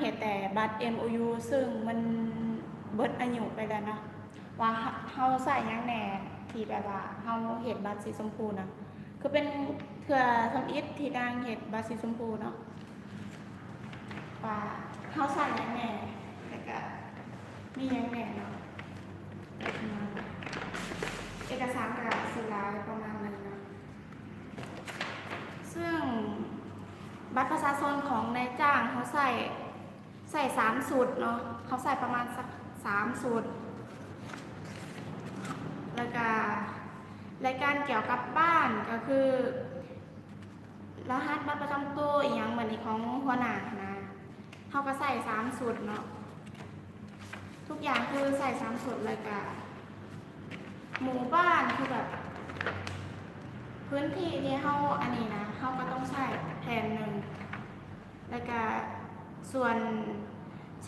เห็ดแต่บัตร MOU ซึ่งมันเบิดอายุไปแล้วเนาะว่าเฮาใส่ยังแหน่ที่แบบว่าเฮาเห็ดบัตรสีชมพูนะคือเป็นเถื่อทำอิฐที่นางเห็ดบัตรสีชมพูเนาะว่าเฮาใส่ยังแหน่แต่ก็มียังแหน่เนาะเอกสารกับสื่อลายประมาณนั้นเนาะซึ่งบัตรประชาชนของนายจ้างเขาใส่ ใส่สามสูตรเนาะเขาใส่ประมาณสักสามสูตรแล้วก็รายการเกี่ยวกับบ้านก็คือรหัสบัตรประจำตัวอหย่างเหมือนในของหัวหน้านะเขาก็ใส่สามสูตรเนาะทุกอย่างคือใส่สามสูตรเลยก็หมู่บ้านคือแบบ พื้นที่ที่เขาอันนี้นะเขาก็ต้องใช้แผนหนึ่งแล้วก็ ส่วน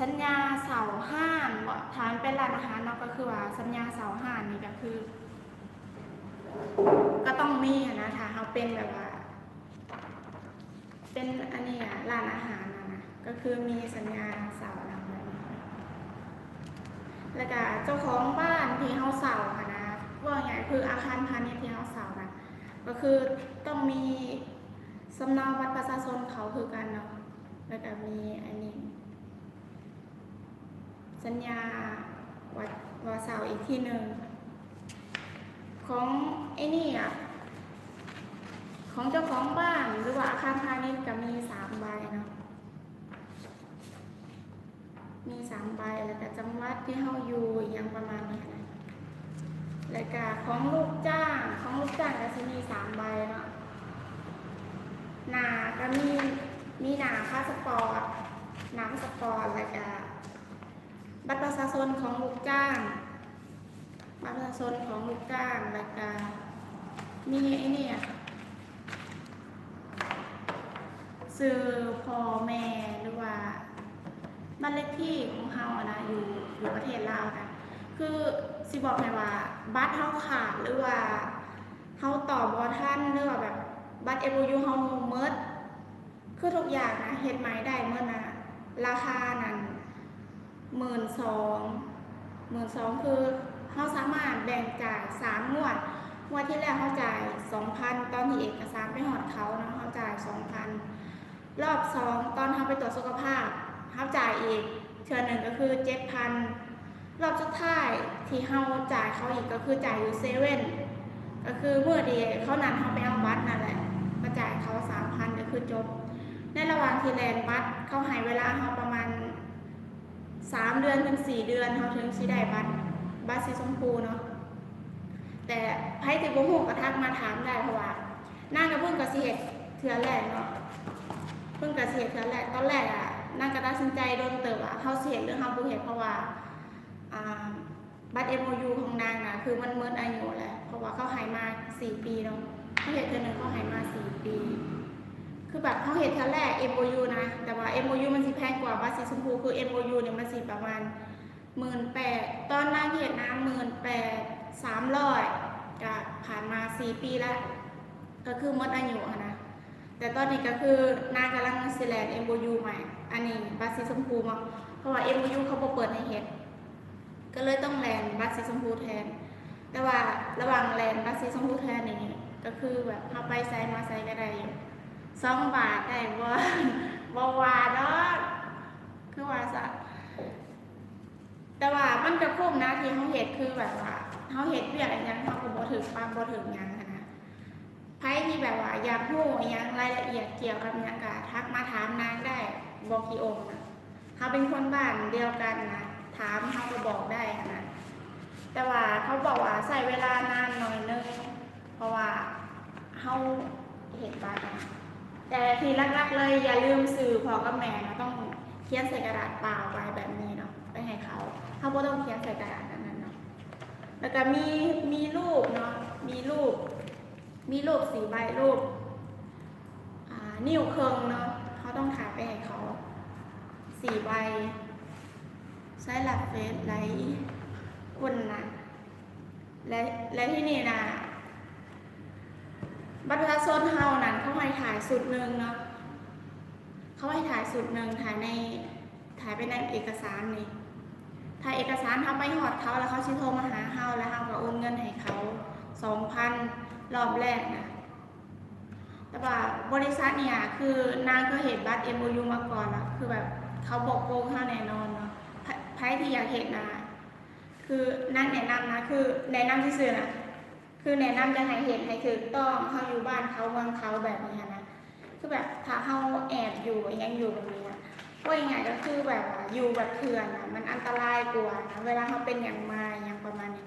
สัญญาเสาห้ามบ่ฐานเป็นร้านอาหารเนาะก็คือว่าสัญญาเสาห้ามนี่ก็คือ ก็ต้องมีอะนะถ้าเขาเป็นแบบว่า เป็นอันนี้อะร้านอาหารนะนะก็คือมีสัญญาเสาหลังแบบนี้แล้วก็เจ้าของบ้านที่เขาเสาอะนะว่าไงคืออาคารพาณิชย์ที่เขาเสานะก็คือต้องมีสำเนาบัตรประชาชนเขาคือกันเนาะ แล้วก็มีอันนี้ สัญญาวัดวาเสาอีกที่หนึ่งของไอ้นี่อะของเจ้าของบ้านหรือว่าอาคารพาณิชย์ก็มีสามใบเนาะมีสามใบแล้วก็จังหวัดที่เฮาอยู่อหยังประมาณนี้นะแล้วก็ของลูกจ้างของลูกจ้างก็จะมีสามใบเนาะหนาก็มี มีหนาพาสปอร์ตนาพาสปอร์ตแล้วก็บัตรประชาชนของลูกจ้าง บัตรประชาชนของลูกจ้างแล้วก็มีไอ้เนี่ยสื่อพ่อแม่หรือว่าบ้านเลขที่ของเฮาอะนะอยู่อยู่ประเทศลาวนะคือสิบอกให้ว่าบัตรเฮาขาดหรือว่าเฮาต่อบอท่านหรือว่าแบบบัตร MOU เฮาเมิด คือทุกอย่างนะเฮ็ดใหม่ได้เมื่อนะราคานั้นหมื่นสองหมื่นสองคือเฮาสามารถแบ่งจ่ายสามงวดงวดที่แรกเฮาจ่ายสองพันตอนที่เอกสารไปหอดเขานะเฮาจ่ายสองพันรอบสองตอนเฮาไปตรวจสุขภาพเฮาจ่ายอีกเทือหนึ่งก็คือเจ็ดพันรอบสุดท้ายที่เฮาจ่ายเขาอีกก็คือจ่ายอยู่เซเว่นก็คือเมื่อเดียเขานัดเฮาไปเอาบัตรนั่นแหละก็จ่ายเขาสามพันก็คือจบ วางที่แลนบัตรเขาให้เวลาเฮาประมาณสามเดือนถึงสี่เดือนเฮาถึงสิได้บัตรบัตรสีชมพูเนาะแต่ไพ่ติบ่ฮู้ก็ทักมาถามได้เพราะว่านั่งกับเพิ่งก็สิเฮ็ดเทื่อแรกเนาะเพิ่งก็สิเฮ็ดเทื่อแรกตอนแรกอะนั่งก็ตัดสินใจโดนเติบอะเฮาสิเฮ็ดหรือเฮาบ่เฮ็ดเพราะว่าบัตร MOU ของนางนะคือมันเมิดอายุแหละเพราะว่าเขาหายมา4ปีเนาะเขาเห็นเธอหนึ่งเขาหายมา4ปี คือแบบเขาเห็นเธอแรก MOU นะ แต่ว่า MOU มันสิแพงกว่าบัตรสีชมพูคือ MOU เนี่ยมันสิประมาณหมื่นแปดตอนนางเห็นนะหมื่นแปดสามร้อยก็ผ่านมา4ปีแล้ว ก็คือหมดอายุนะ แต่ตอนนี้ก็คือนางกำลังสิแลน MOU ใหม่ อันนี้บัตรสีชมพูมาเพราะว่า MOU เขาบ่เปิดให้เห็นก็เลยต้องแลนบัตรสีชมพูแทน แต่ว่าระหว่างแลนบัตรสีชมพูแทนนี่ก็คือแบบเอาไปใส่มาใส่ก็ได้อยู่ สองบาทได้บ่บ่ว่าดอกคือว่าซะแต่ว่ามันก็คุ้มนะที่เขาเห็ดคือแบบว่าเขาเห็ดเบี้ยอะไรยังเขาก็บ่ถึงปานบ่ถึงยังนะไผที่แบบว่าอยากรู้ยังรายละเอียดเกี่ยวกับหยังก็ทักมาถามนางได้บอกกี่องค์นะเขาเป็นคนบ้านเดียวกันนะถามเขาก็บอกได้นะแต่ว่าเขาบอกว่าใส่เวลานานหน่อยนึงเพราะว่าเขาเห็นบ้านนะ แต่ทีแรกๆเลยอย่าลืมสื่อพอกับแม่นะต้องเขียนใส่กระดาษเปล่าไว้แบบนี้เนาะไปให้เขาเขาก็ต้องเขียนใส่กระดาษนั้นๆเนาะแล้วก็มีมีรูปเนาะมีรูป มีรูปสีใบรูปนิ้วเคิงเนาะเขาต้องถ่ายไปให้เขาสี่ใบใช้หลักเฟสไรคนนะและและที่นี่นะ บัตรประชาชนเฮานั้นเขาให้ถ่ายสุดหนึ่งเนาะเขาให้ถ่ายสุดหนึ่งถ่ายในถ่ายไปในเอกสารนี่ถ่ายเอกสารทำไปหอดเขาแล้วเขาชิโทรมาหาเฮาแล้วเฮาก็โอนเงินให้เขาสองพันรอบแรกนะแต่ว่าบริษัทเนี่ยคือนางก็เห็นบัตร MOU มาก่อนแล้วคือแบบเขาบอกโกงเฮาแน่นอนเนาะไพ่ที่อยากเห็นนะคือนั่งแนะนำนะคือแนะนำที่สื่อนะ คือแนะนำจะให้เห็นให้ถูกต้องเขาอยู่บ้านเขาเมืองเขาแบบนี้นะคือแบบถ้าเขาแอบอยู่ยังอยู่แบบนี้นะว่ายังไงก็คือแบบอยู่แบบเถื่อนนะมันอันตรายกว่านะเวลาเขาเป็นอย่างมาอย่างประมาณนี้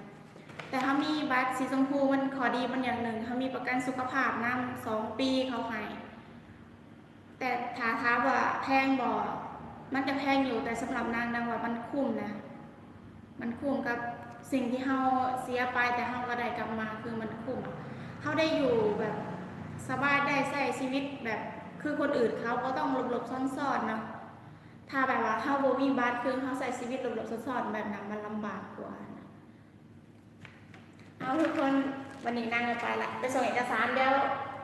แต่เขามีบัตรสีชมพูมันขอดีมันอย่างหนึ่งเขามีประกันสุขภาพนั่สองปีเขาให้แต่ถาท้าว่าแพงบ่มันจะแพงอยู่แต่สำหรับนางนางว่ามันคุ้มนะ มันคุ้มกับ สิ่งที่เขาเสียไปแต่เขาก็ได้กลับมาคือมันคุ้มเขาได้อยู่แบบสบายได้ใช้ชีวิตแบบคือคนอื่นเขาก็ต้องหลบๆซ่อนๆเนาะถ้าแบบว่าเขาโบมีบัตรคือเขาใช้ชีวิตหลบๆซ่อนๆแบบนั้นมันลำบากกว่านะเอาทุกคนวันนี้นั่งไปละไปส่งเอกสารเดี๋ยว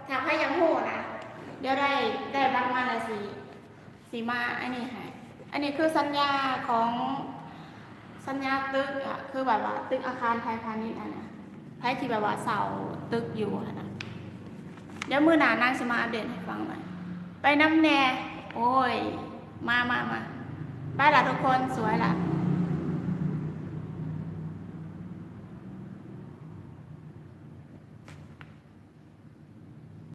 ถ้าใครยังโหนะเดี๋ยวได้ได้บัตรมาละสีสีมาอันนี้ให้อันนี้คือสัญญาของ สัญญาตึกอะคือแบบว่า ตึกอาคารไทยพาณิชย์อะนะไทยที่แบบว่าเสาตึกอยู่อะนะเดี๋ยวมือหนานางจะมาอัปเดตให้ฟังหน่อยไปน้ำแน่ โอ้ย มามามาไปละทุกคนสวยละ